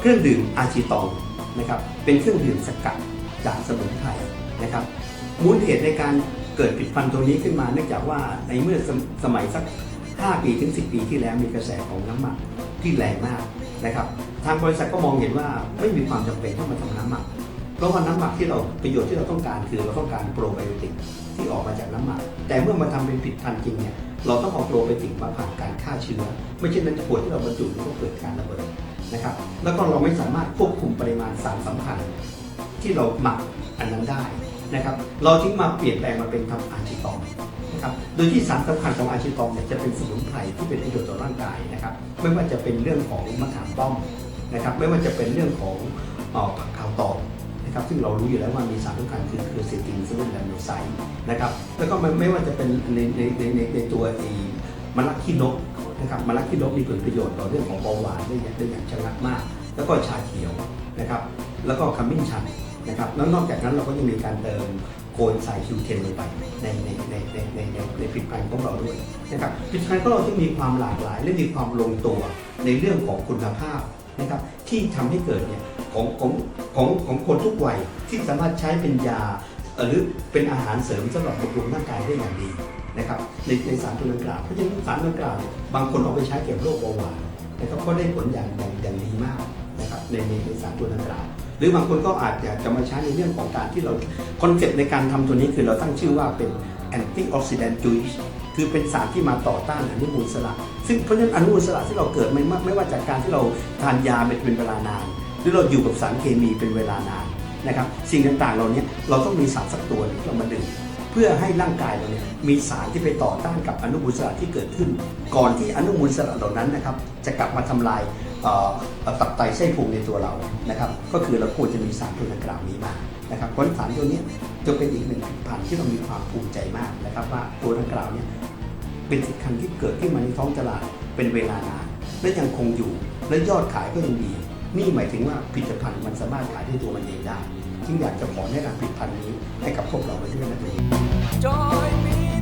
เครื่องดื่มอาชิตองนะครับเป็นเครื่องดื่มสกัดจากสมุนไพรนะครับมูลเหตุในการเกิดผลิดพันธุ์ตัวนี้ขึ้นมาเนื่องจากว่าในเมื่อสมสมัยสัก 5 ปีถึง 10 ปีที่แล้วมีกระแสของน้ำหมักที่แรงมากนะครับทางบริษัทก็มองเห็นว่าไม่มีความจำเป็นต้องมาทำน้ำหมัก เพราะว่าน้ำหมักที่เราประโยชน์ที่เราต้องการคือเราต้องการโปรไบโอติกที่ออกมาจากน้ำหมัก แต่เมื่อมาทำเป็นผลิตภัณฑ์จริงเนี่ยเราต้องเอาโปรไบโอติกมาผ่านการฆ่าเชื้อ ไม่เช่นนั้นขวดที่เราบรรจุก็เกิดการระเบิด นะครับ แล้วก็เราไม่สามารถควบคุมปริมาณสารสำคัญที่เราหมักอันนั้นได้นะครับ เราจึงมาเปลี่ยนแปลงมาเป็นทำอาชิตองนะครับ โดยที่สารสำคัญของอาชิตองเนี่ยจะเป็นสมุนไพรที่เป็นประโยชน์ต่อร่างกายนะครับ ไม่ว่าจะเป็นเรื่องของมะขามป้อมนะครับ ไม่ว่าจะเป็นเรื่องของผักขาวตองนะครับซึ่งเรารู้อยู่แล้วว่ามีสารสำคัญคือคือเซตินซึ่งเป็นแลมโนไซด์นะครับแล้วก็ไม่ว่าจะเป็นในในในในตัวไอ้มะลักขี้นก นะครับมะลักขี้นกมีผลประโยชน์ต่อเรื่องของเบาหวานได้อย่างได้อย่างชะงักมาก แล้วก็ชาเขียวนะครับ แล้วก็ขมิ้นชันนะครับแล้วนอกจากนั้นเราก็ยังมีการเติมโกนไซคิวเทนลงไปในในในในในในในผลิตภัณฑ์ของเราด้วยนะครับผลิตภัณฑ์ของเราที่มีความหลากหลาย และมีความลงตัวในเรื่องของคุณภาพนะครับที่ทำให้เกิดเนี่ยของของของของคนทุกวัยที่สามารถใช้เป็นยาหรือเป็นอาหารเสริมสำหรับบำรุงร่างกายได้อย่างดี นะครับในในสารตัวดังกล่าวเพราะฉะนั้นสารดังกล่าวบางคนเอาไปใช้เกี่ยวกับโรคเบาหวานนะครับก็ได้ผลอย่างอย่างอย่างดีมากนะครับในในสารตัวดังกล่าวหรือบางคนก็อาจจะจะมาใช้ในเรื่องของการที่เราคอนเซ็ปต์ในการทำตัวนี้คือเราตั้งชื่อว่าเป็น antioxidant juice คือเป็นสารที่มาต่อต้านอนุมูลอิสระ ซึ่งเพราะฉะนั้นอนุมูลอิสระที่เราเกิดไม่ว่าไม่ว่าจากการที่เราทานยาเป็นเวลานาน หรือเราอยู่กับสารเคมีเป็นเวลานานนะครับสิ่งต่างๆเราเนี้ยเราต้องมีสารสักตัวที่เรามาดื่ม เพื่อให้ร่างกายเราเนี่ยมีสารที่ไปต่อต้านกับอนุมูลอิสระที่เกิดขึ้น ก่อนที่อนุมูลอิสระเหล่านั้นนะครับจะกลับมาทำลายตับไตไส้พุงในตัวเรานะครับก็คือเราควรจะมีสารตัวดังกล่าวนี้มานะครับเพราะสารตัวนี้จะเป็นอีกหนึ่งผลิตภัณฑ์ที่เรามีความภูมิใจมากนะครับว่าตัวดังกล่าวเนี่ยเป็นสินค้าที่เกิดขึ้นมาในท้องตลาดเป็นเวลานานและยังคงอยู่และยอดขายก็ยังดี นี่หมายถึงว่าผลิตภัณฑ์มันสามารถขายด้วยตัวมันเองได้ จึงอยากจะขอแนะนำผลิตภัณฑ์นี้ให้กับพวกเราไปด้วยนะเอง